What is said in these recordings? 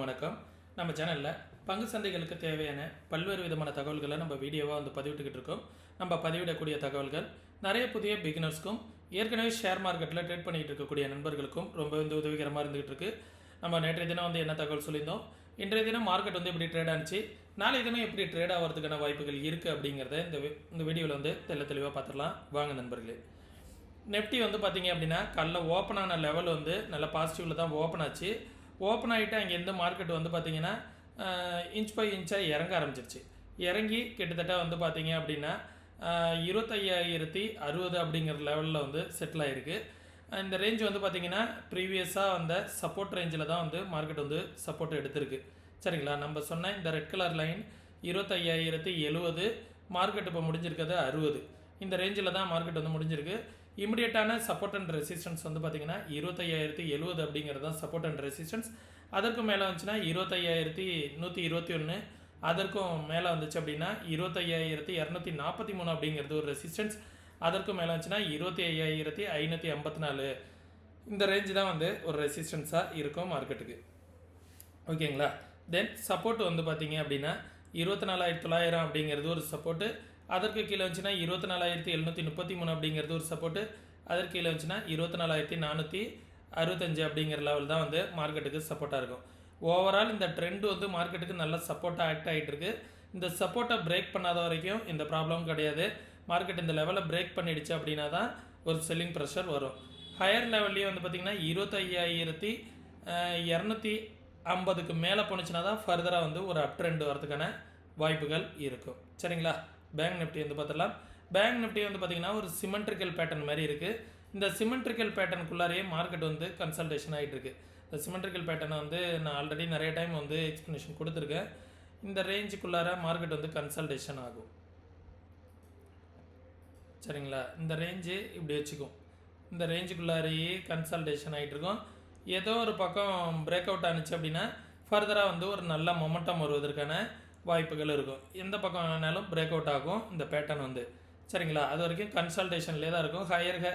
வணக்கம். நம்ம சேனலில் பங்கு சந்தைகளுக்கு தேவையான பல்வேறு விதமான தகவல்களை நம்ம வீடியோவாக வந்து பதிவிட்டுக்கிட்டு இருக்கோம். நம்ம பதிவிடக்கூடிய தகவல்கள் நிறைய புதிய பிகினர்ஸ்க்கும் ஏற்கனவே ஷேர் மார்க்கெட்டில் ட்ரேட் பண்ணிகிட்டு இருக்கக்கூடிய நண்பர்களுக்கும் ரொம்ப வந்து உதவிகரமாக இருந்துகிட்டு இருக்கு. நம்ம நேற்றைய தினம் வந்து என்ன தகவல் சொல்லியிருந்தோம்? இன்றைய தினம் மார்க்கெட் வந்து எப்படி ட்ரேட் ஆனிச்சு. நாளைய தினம் எப்படி ட்ரேட் ஆகிறதுக்கான வாய்ப்புகள் இருக்குது அப்படிங்கிறத இந்த இந்த வீடியோவில் வந்து தெல்ல தெளிவாக பார்த்துடலாம் வாங்க நண்பர்களே. நெப்டி வந்து பார்த்தீங்க அப்படின்னா காலைல ஓப்பன் ஆன லெவல் வந்து நல்ல பாசிட்டிவில் தான் ஓப்பன் ஆச்சு. ஓப்பன் ஆகிட்டு அங்கேருந்து மார்க்கெட் வந்து பார்த்திங்கன்னா இன்ச் பை இன்ச்சாக இறங்க ஆரம்பிச்சிருச்சு. இறங்கி கிட்டத்தட்ட வந்து பார்த்தீங்க அப்படின்னா இருபத்தையாயிரத்தி அறுபது அப்படிங்கிற லெவலில் வந்து செட்டில் ஆகிருக்கு இந்த ரேஞ்ச் வந்து பார்த்திங்கன்னா ப்ரீவியஸாக வந்த சப்போர்ட் ரேஞ்சில் தான் வந்து மார்க்கெட் வந்து சப்போர்ட் எடுத்திருக்கு. சரிங்களா? நம்ம சொன்ன இந்த ரெட் கலர் லைன் இருபத்தையாயிரத்தி எழுவது மார்க்கெட் இப்போ முடிஞ்சிருக்கிறது அறுபது. இந்த ரேஞ்சில் தான் மார்க்கெட் வந்து முடிஞ்சிருக்கு. இமிடியட்டான சப்போர்ட் அண்ட் ரெசிஸ்டன்ஸ் வந்து பார்த்தீங்கன்னா இருபத்தையாயிரத்தி எழுபது அப்படிங்கிறது தான் சப்போர்ட் அண்ட் ரெசிஸ்டன்ஸ் அதற்கு மேலே வந்துச்சுன்னா இருபத்தையாயிரத்தி நூற்றி இருபத்தி ஒன்று அதற்கும் மேலே வந்துச்சு அப்படின்னா இருபத்தையாயிரத்தி இரநூத்தி நாற்பத்தி மூணு அப்படிங்கிறது ஒரு ரெசிஸ்டன்ஸ் அதற்கும் மேலே வந்துச்சுன்னா இருபத்தி ஐயாயிரத்தி ஐநூற்றி ஐம்பத்தி நாலு. இந்த ரேஞ்சு தான் வந்து ஒரு ரெசிஸ்டன்ஸாக இருக்கும் மார்க்கெட்டுக்கு ஓகேங்களா தென் சப்போர்ட் வந்து பார்த்தீங்க அப்படின்னா இருபத்தி நாலாயிரத்தி தொள்ளாயிரம் அப்படிங்கிறது ஒரு சப்போர்ட்டு அதற்கு கீழே வந்துச்சுன்னா இருபத்தி நாலாயிரத்தி எழுநூற்றி முப்பத்தி மூணு அப்படிங்கிறது ஒரு சப்போர்ட்டு அதற்கு கீழே வந்துச்சுன்னா இருபத்தி நாலாயிரத்தி நானூற்றி அறுபத்தஞ்சு அப்படிங்கிற லெவல் தான் வந்து மார்க்கெட்டுக்கு சப்போர்ட்டாக இருக்கும். ஓவரால் இந்த ட்ரெண்ட் வந்து மார்க்கெட்டுக்கு நல்ல சப்போர்ட்டாக ஆக்ட் ஆகிட்டு இருக்கு. இந்த சப்போர்ட்டை பிரேக் பண்ணாத வரைக்கும் இந்த ப்ராப்ளம் கிடையாது. மார்க்கெட் இந்த லெவலை பிரேக் பண்ணிடுச்சு அப்படின்னா தான் ஒரு செல்லிங் ப்ரெஷர் வரும். ஹையர் லெவல்லையும் வந்து பார்த்திங்கன்னா இருபத்தையாயிரத்தி இரநூத்தி ஐம்பதுக்கு மேலே போணுச்சுன்னா தான் ஃபர்தராக வந்து ஒரு அப் ட்ரெண்ட் வரதுக்கான வாய்ப்புகள் இருக்கும். சரிங்களா? பேங்க் நிஃப்டி வந்து பார்த்துடலாம் பேங்க் நிஃப்டி வந்து பார்த்திங்கன்னா ஒரு சிமெண்ட்ரிக்கல் பேட்டர்ன் மாதிரி இருக்குது இந்த சிமெண்ட்ரிக்கல் பேட்டர்னுக்குள்ளாரையே மார்க்கெட் வந்து கன்சல்டேஷன் ஆகிட்டு இருக்குது இந்த சிமெண்ட்ரிக்கல் பேட்டர்னை வந்து நான் ஆல்ரெடி நிறைய டைம் வந்து எக்ஸ்ப்ளனேஷன் கொடுத்துருக்கேன். இந்த ரேஞ்சுக்குள்ளார மார்க்கெட் வந்து கன்சல்டேஷன் ஆகும். சரிங்களா? இந்த ரேஞ்சு இப்படி வச்சுக்கும். இந்த ரேஞ்சுக்குள்ளாரையே கன்சல்டேஷன் ஆகிட்டு இருக்கும். ஏதோ ஒரு பக்கம் பிரேக் அவுட் ஆனிச்சு அப்படின்னா ஃபர்தராக வந்து ஒரு நல்ல மொமெண்டம் வருவதற்கான வாய்ப்புகள் இருக்கும். எந்த பக்கம் வேணாலும் பிரேக் அவுட் ஆகும். இந்த பேட்டர்ன் வந்து. சரிங்களா? அது வரைக்கும் கன்சல்டேஷன்லேயே தான் இருக்கும். ஹையர் ஹை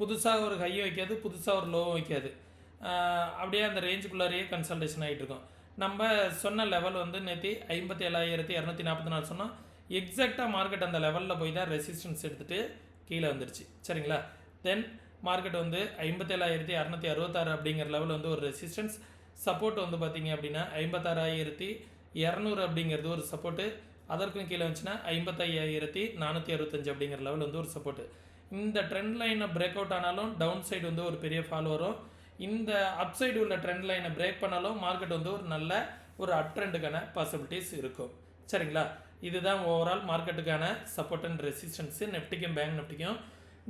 புதுசாக ஒரு ஹையும் வைக்காது புதுசாக ஒரு லோவும் வைக்காது. அப்படியே அந்த ரேஞ்சுக்குள்ளாரையே கன்சல்டேஷன் ஆகிட்டு இருக்கும். நம்ம சொன்ன லெவல் வந்து நேற்று ஐம்பத்தி ஏழாயிரத்தி இரநூத்தி நாற்பத்தி நாலு சொன்னால் எக்ஸாக்டாக மார்க்கெட் அந்த லெவலில் போய் தான் ரெசிஸ்டன்ஸ் எடுத்துகிட்டு கீழே வந்துருச்சு. சரிங்களா? தென் மார்க்கெட் வந்து ஐம்பத்தேழாயிரத்தி அறநூற்றி அறுபத்தாறு அப்படிங்கிற லெவல் வந்து ஒரு ரெசிஸ்டன்ஸ் சப்போர்ட் வந்து பார்த்திங்க அப்படின்னா ஐம்பத்தாறாயிரத்தி இரநூறு அப்படிங்கிறது ஒரு சப்போர்ட்டு அதற்கும் கீழே வந்துச்சுன்னா ஐம்பத்தையாயிரத்தி நானூற்றி அறுபத்தஞ்சு அப்படிங்கிற லெவல் வந்து ஒரு சப்போர்ட்டு இந்த ட்ரெண்ட் லைனை பிரேக் அவுட் ஆனாலும் டவுன் சைடு வந்து ஒரு பெரிய ஃபால் வரும். இந்த அப் சைடு உள்ள ட்ரெண்ட் லைனை பிரேக் பண்ணாலும் மார்க்கெட் வந்து ஒரு நல்ல ஒரு அப் ட்ரெண்டுக்கான பாசிபிலிட்டிஸ் இருக்கும். சரிங்களா? இதுதான் ஓவரால் மார்க்கெட்டுக்கான சப்போர்ட் அண்ட் ரெசிஸ்டன்ஸு நெஃப்டிக்கும் பேங்க் நெஃப்டிக்கும்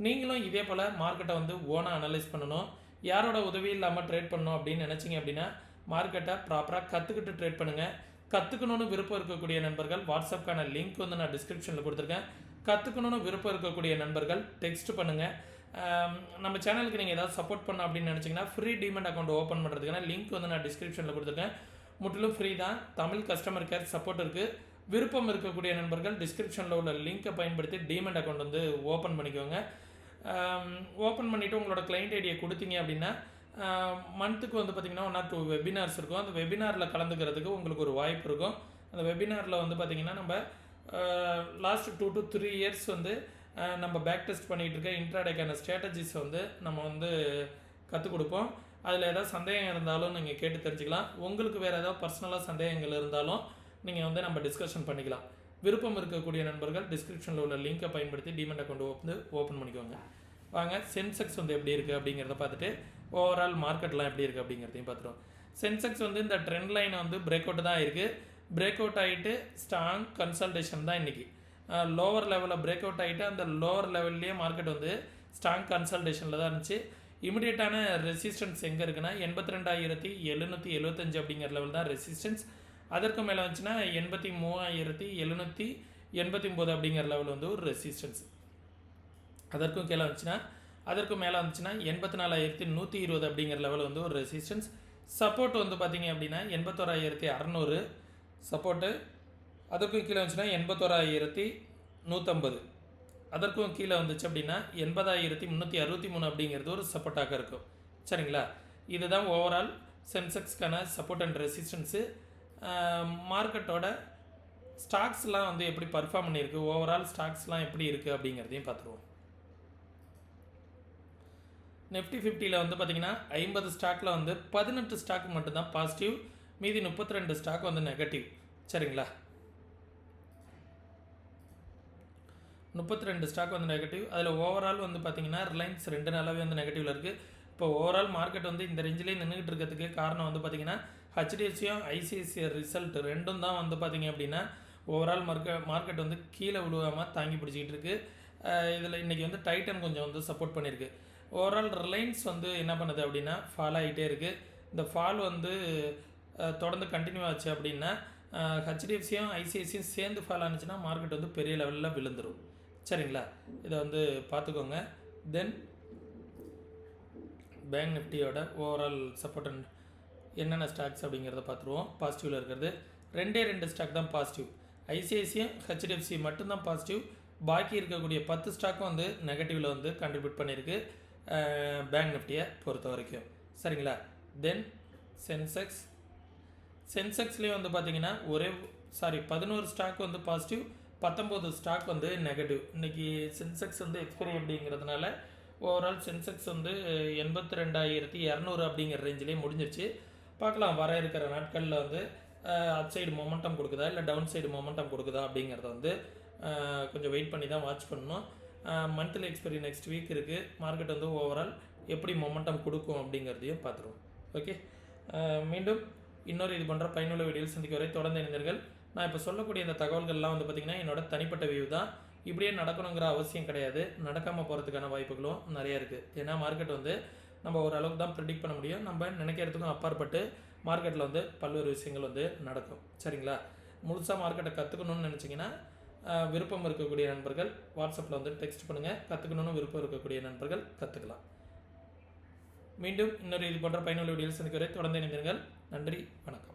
நீங்களும் இதே போல் மார்க்கெட்டை வந்து ஓனாக அனலைஸ் பண்ணணும். யாரோட உதவி இல்லாமல் ட்ரேட் பண்ணணும் அப்படின்னு நினச்சிங்க அப்படின்னா மார்க்கெட்டை ப்ராப்பராக கற்றுக்கிட்டு ட்ரேட் பண்ணுங்கள் கற்றுக்கணும்னு விருப்பம் இருக்கக்கூடிய நண்பர்கள் வாட்ஸ்அப்க்கான லிங்க் வந்து நான் டிஸ்கிரிப்ஷனில் கொடுத்துருக்கேன். கற்றுக்கணும்னு விருப்பம் இருக்கக்கூடிய நண்பர்கள் டெக்ஸ்ட் பண்ணுங்கள் நம்ம சேனலுக்கு நீங்கள் ஏதாவது சப்போர்ட் பண்ண அப்படின்னு நினச்சிங்கன்னா ஃப்ரீ டிமெண்ட் அக்கௌண்ட் ஓப்பன் பண்ணுறதுக்கான லிங்க் வந்து நான் டிஸ்கிரிப்ஷனில் கொடுத்துருக்கேன். முற்றிலும் ஃப்ரீ தான். தமிழ் கஸ்டமர் கேர் சப்போர்ட் இருக்குது விருப்பம் இருக்கக்கூடிய நண்பர்கள் டிஸ்கிரிப்ஷனில் உள்ள லிங்கை பயன்படுத்தி டிமெண்ட் அக்கௌண்ட் வந்து ஓப்பன் பண்ணிக்கோங்க. ஓப்பன் பண்ணிவிட்டு உங்களோட கிளைண்ட் ஐடியை கொடுத்தீங்க அப்படின்னா மந்த்துக்கு வந்து பார்த்திங்கன்னா ஒன் ஆர் டூ வெபினார்ஸ் இருக்கும். அந்த வெபினாரில் கலந்துக்கிறதுக்கு உங்களுக்கு ஒரு வாய்ப்பு இருக்கும். அந்த வெபினாரில் வந்து பார்த்திங்கன்னா நம்ம last two to three years வந்து நம்ம பேக் டெஸ்ட் பண்ணிகிட்டு இருக்க இன்ட்ராடேக்கான ஸ்ட்ராட்டஜிஸ் வந்து நம்ம வந்து கற்றுக் கொடுப்போம். அதில் ஏதாவது சந்தேகம் இருந்தாலும் நீங்கள் கேட்டு தெரிஞ்சுக்கலாம். உங்களுக்கு வேறு ஏதாவது பர்சனலாக சந்தேகங்கள் இருந்தாலும் நீங்கள் வந்து நம்ம டிஸ்கஷன் பண்ணிக்கலாம். விருப்பம் இருக்கக்கூடிய நண்பர்கள் டிஸ்கிரிப்ஷனில் உள்ள லிங்கை பயன்படுத்தி டிமெண்ட் அக்கௌண்ட் வந்து ஓப்பன் பண்ணிக்கோங்க. வாங்க சென்செக்ஸ் வந்து எப்படி இருக்குது அப்படிங்கிறத பார்த்துட்டு ஓவரால் மார்க்கெட்லாம் எப்படி இருக்குது அப்படிங்கிறதையும் பார்த்துருவோம். சென்செக்ஸ் வந்து இந்த ட்ரெண்ட் லைன் வந்து பிரேக் அவுட் தான் இருக்குது பிரேக் அவுட் ஆகிட்டு ஸ்ட்ராங் கன்சல்டேஷன் தான் இன்றைக்கி லோவர் லெவலில் பிரேக் அவுட் ஆகிட்டு அந்த லோவர் லெவல்லையே மார்க்கெட் வந்து ஸ்ட்ராங் கன்சல்டேஷனில் தான் இருந்துச்சு. இமிடியேட்டான ரெசிஸ்டன்ஸ் எங்கே இருக்குன்னா எண்பத்தி ரெண்டாயிரத்தி எழுநூற்றி எழுபத்தஞ்சு அப்படிங்கிற லெவல் தான் ரெசிஸ்டன்ஸ் அதற்கு மேலே வந்துச்சுன்னா எண்பத்தி மூவாயிரத்தி எழுநூற்றி எண்பத்தி ஒம்பது அப்படிங்கிற லெவல் வந்து ஒரு ரெசிஸ்டன்ஸ் அதற்கும் கீழே வந்துச்சுன்னா அதற்கு மேலே வந்துச்சுன்னா எண்பத்தி நாலாயிரத்தி நூற்றி இருபது அப்படிங்கிற லெவல் வந்து ஒரு ரெசிஸ்டன்ஸ் சப்போர்ட் வந்து பார்த்தீங்க அப்படின்னா எண்பத்தோராயிரத்தி அறநூறு. சப்போர்ட்டு அதற்கும் கீழே வந்துச்சுன்னா எண்பத்தோராயிரத்தி நூற்றம்பது அதற்கும் கீழே வந்துச்சு அப்படின்னா எண்பதாயிரத்தி முந்நூற்றி அறுபத்தி மூணு அப்படிங்கிறது ஒரு சப்போர்ட்டாக இருக்கும். சரிங்களா? இதுதான் ஓவரால் சென்செக்ஸ்க்கான சப்போர்ட் அண்ட் ரெசிஸ்டன்ஸு மார்க்கெட்டோட ஸ்டாக்ஸ்லாம் வந்து எப்படி பர்ஃபார்ம் பண்ணியிருக்கு? ஓவரால் ஸ்டாக்ஸ்லாம் எப்படி இருக்குது அப்படிங்கிறதையும் பார்த்துருவோம் நிஃப்டி ஃபிஃப்டியில் வந்து பார்த்தீங்கன்னா ஐம்பது ஸ்டாக்கில் வந்து பதினெட்டு ஸ்டாக் மட்டும்தான் பாசிட்டிவ் மீதி முப்பத்தி ரெண்டு ஸ்டாக் வந்து நெகட்டிவ் சரிங்களா? முப்பத்தி ரெண்டு ஸ்டாக் வந்து நெகட்டிவ் அதில் ஓவரால் வந்து பார்த்தீங்கன்னா ரிலையன்ஸ் ரெண்டு நாளாகவே வந்து நெகட்டிவில் இருக்குது இப்போ ஓவரால் மார்க்கெட் வந்து இந்த ரேஞ்சிலே நின்றுக்கிட்டு இருக்கிறதுக்கு காரணம் வந்து பார்த்தீங்கன்னா ஹெச்டிஎஃப்சியும் ஐசிஐசிஐ ரிசல்ட் ரெண்டும் தான் வந்து பார்த்திங்க அப்படின்னா ஓவரால் மார்க்கெட் மார்க்கெட் வந்து கீழே விழுவாமல் தாங்கி பிடிச்சிக்கிட்டு இருக்குது இதில் இன்றைக்கி வந்து டைட்டன் கொஞ்சம் வந்து சப்போர்ட் பண்ணியிருக்கு. ஓவரால் ரிலையன்ஸ் வந்து என்ன பண்ணுது அப்படின்னா ஃபால் ஆகிட்டே இருக்குது இந்த ஃபால் வந்து தொடர்ந்து கண்டினியூ ஆச்சு அப்படின்னா ஹெச்டிஎஃப்சியும் ஐசிஐசியும் சேர்ந்து ஃபால் ஆனிச்சுன்னா மார்க்கெட் வந்து பெரிய லெவலில் விழுந்துடும் சரிங்களா? இதை வந்து பார்த்துக்கோங்க. தென் பேங்க் நிஃப்டியோட ஓவரால் சப்போர்ட் அண்ட் என்னென்ன ஸ்டாக்ஸ் அப்படிங்கிறத பார்த்துருவோம். பாசிட்டிவில் இருக்கிறது. ரெண்டே ரெண்டு ஸ்டாக் தான் பாசிட்டிவ் ஐசிஐசியும் ஹெச்டிஎஃப்சி மட்டும்தான் பாசிட்டிவ் பாக்கி இருக்கக்கூடிய பத்து ஸ்டாக்கும் வந்து நெகட்டிவில் வந்து கண்ட்ரிபியூட் பண்ணியிருக்கு பேங்க் நிஃப்டியை பொறுத்த வரைக்கும். சரிங்களா? தென் சென்செக்ஸ் சென்செக்ஸ்லேயே வந்து பார்த்தீங்கன்னா ஒரே சாரி பதினோரு ஸ்டாக் வந்து பாசிட்டிவ் பத்தொம்போது ஸ்டாக் வந்து நெகட்டிவ் இன்றைக்கி சென்செக்ஸ் வந்து எக்ஸ்பைரி அப்படிங்கிறதுனால ஓவரால் சென்செக்ஸ் வந்து எண்பத்தி ரெண்டாயிரத்தி இரநூறு அப்படிங்கிற ரேஞ்சிலே முடிஞ்சிருச்சு. பார்க்கலாம் வர இருக்கிற நாட்களில் வந்து அப் சைடு மொமெண்டம் கொடுக்குதா இல்லை டவுன் சைடு மொமெண்டம் கொடுக்குதா அப்படிங்கிறத வந்து கொஞ்சம் வெயிட் பண்ணி தான் வாட்ச் பண்ணணும். மந்த்லி எக்ஸ்பைரி நெக்ஸ்ட் வீக் இருக்குது மார்க்கெட் வந்து ஓவரால் எப்படி மொமெண்டம் கொடுக்கும் அப்படிங்கிறதையும் பார்த்துருவோம். ஓகே மீண்டும் இன்னொரு இது போன்ற பயனுள்ள வீடியோவில் சந்திக்க வரை தொடர்ந்து இணைந்தீர்கள் நான் இப்போ சொல்லக்கூடிய இந்த தகவல்கள்லாம் வந்து பார்த்திங்கன்னா என்னோட தனிப்பட்ட வியூ தான். இப்படியே நடக்கணுங்கிற அவசியம் கிடையாது. நடக்காமல் போகிறதுக்கான வாய்ப்புகளும் நிறைய இருக்குது ஏன்னா மார்க்கெட் வந்து நம்ம ஓரளவுக்கு தான் ப்ரிடிக்ட் பண்ண முடியும். நம்ம நினைக்கிறதுக்கும் அப்பாற்பட்டு மார்க்கெட்டில் வந்து பல்வேறு விஷயங்கள் வந்து நடக்கும். சரிங்களா? முழுசாக மார்க்கெட்டை கற்றுக்கணும்னு நினச்சிங்கன்னா விருப்பம் இருக்கக்கூடிய நண்பர்கள் வாட்ஸ்அப்பில் வந்து டெக்ஸ்ட் பண்ணுங்கள் கற்றுக்கணும்னு விருப்பம் இருக்கக்கூடிய நண்பர்கள் கற்றுக்கலாம் மீண்டும் இன்னொரு இது போன்ற பயனுள்ள வீடியோவில் சந்திக்க வரை தொடர்ந்து இணைந்தீர்கள் நன்றி வணக்கம்.